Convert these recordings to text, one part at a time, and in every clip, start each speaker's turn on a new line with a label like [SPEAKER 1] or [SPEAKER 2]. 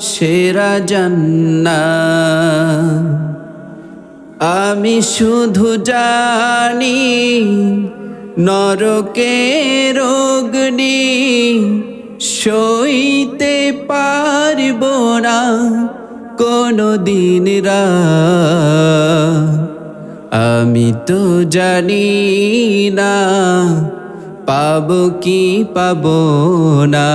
[SPEAKER 1] সেরা জান্না। আমি শুধু জানি নরকে রোগনি, সইতে পারব না কোনো দিন আমি তো জানি না, পাব কি পাব না।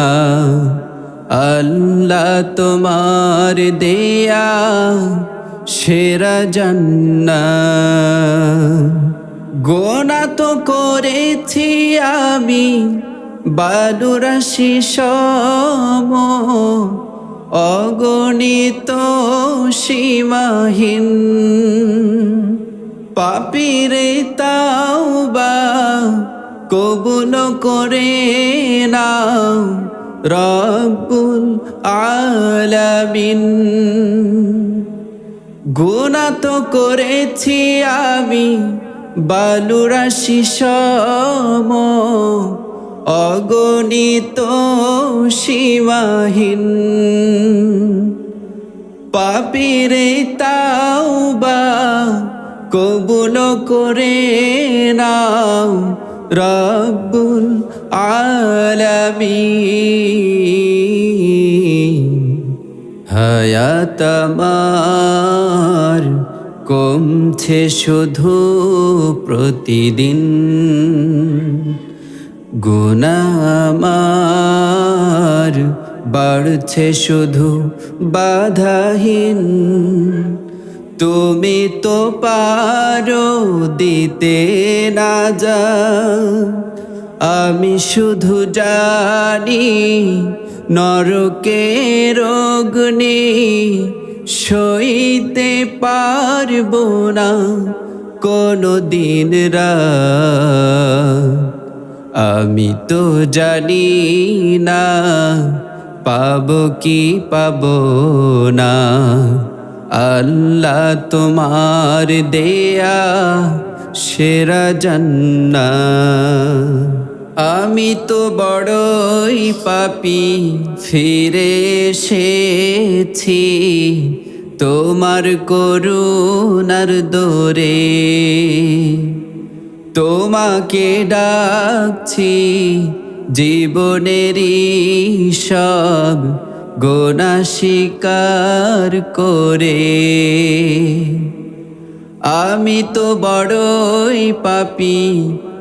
[SPEAKER 1] আল্লাহ তোমার দেয়া সেরা জান্না গোনা তো করেছি আমি, বালুরাশি সম। অগণিত সীমাহীন। পাপিরে তাও বা কবুল করে নাও। রব্বুল আলামিন। গুণা তো করেছি আমি বালুরাশি সম অগণিত সীমাহীন। পাপিরে তাও বা কবুল করে নাও রব্বুল আলামিন। হায়াত আমার কমছে শুধু প্রতিদিন। গুনামার বাড়ছে শুধু বাধাহীন। তুমি তো পারো দিতে না যা আমি শুধু জানি নরকের রোগনি সইতে পারব না কোনো দিন আমি তো জানি না পাব কি পাব না। আল্লাহ তোমার দেয়া সেরা জান্না আমি তো বড়ই পাপি, ফিরে এসেছি তোমার করুণার দোরে। তোমাকে ডাকছি জীবনেরই সব গোনা স্বীকার করে। আমি তো বড়ই পাপি,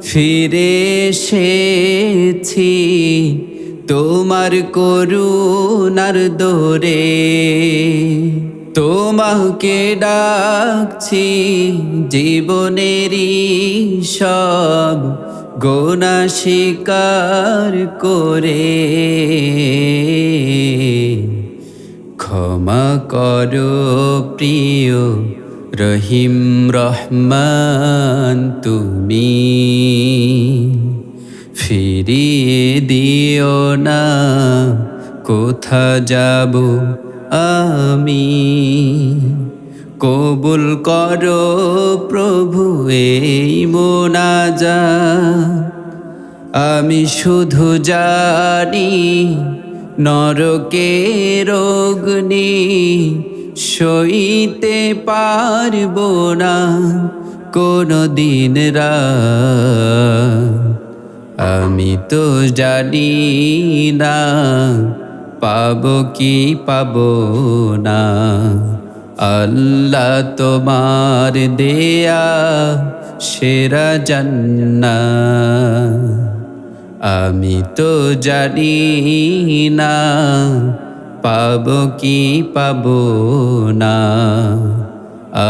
[SPEAKER 1] ফিরে এসেছি তোমার করুণার দোরে। তোমাকে ডাকছি জীবনেরই সব গোনা স্বীকার করে। ক্ষমা করো, প্রিয় রহিম রহমান, তুমি ফিরিয়ে দিও না, কোথা যাব আমি? কবুল করো প্রভু, এই মোনাজা আমি শুধু জানি নরকে রোগনি সইতে পারব না কোনো দিন আমি তো জানি না পাব কি পাব না। আল্লাহ তোমার দেয়া সেরা জান্না আমি তো জানি না পাব কি পাব না।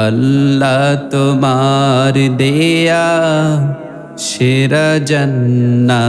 [SPEAKER 1] আল্লাহ তোমার দেয়া সেরা জান্না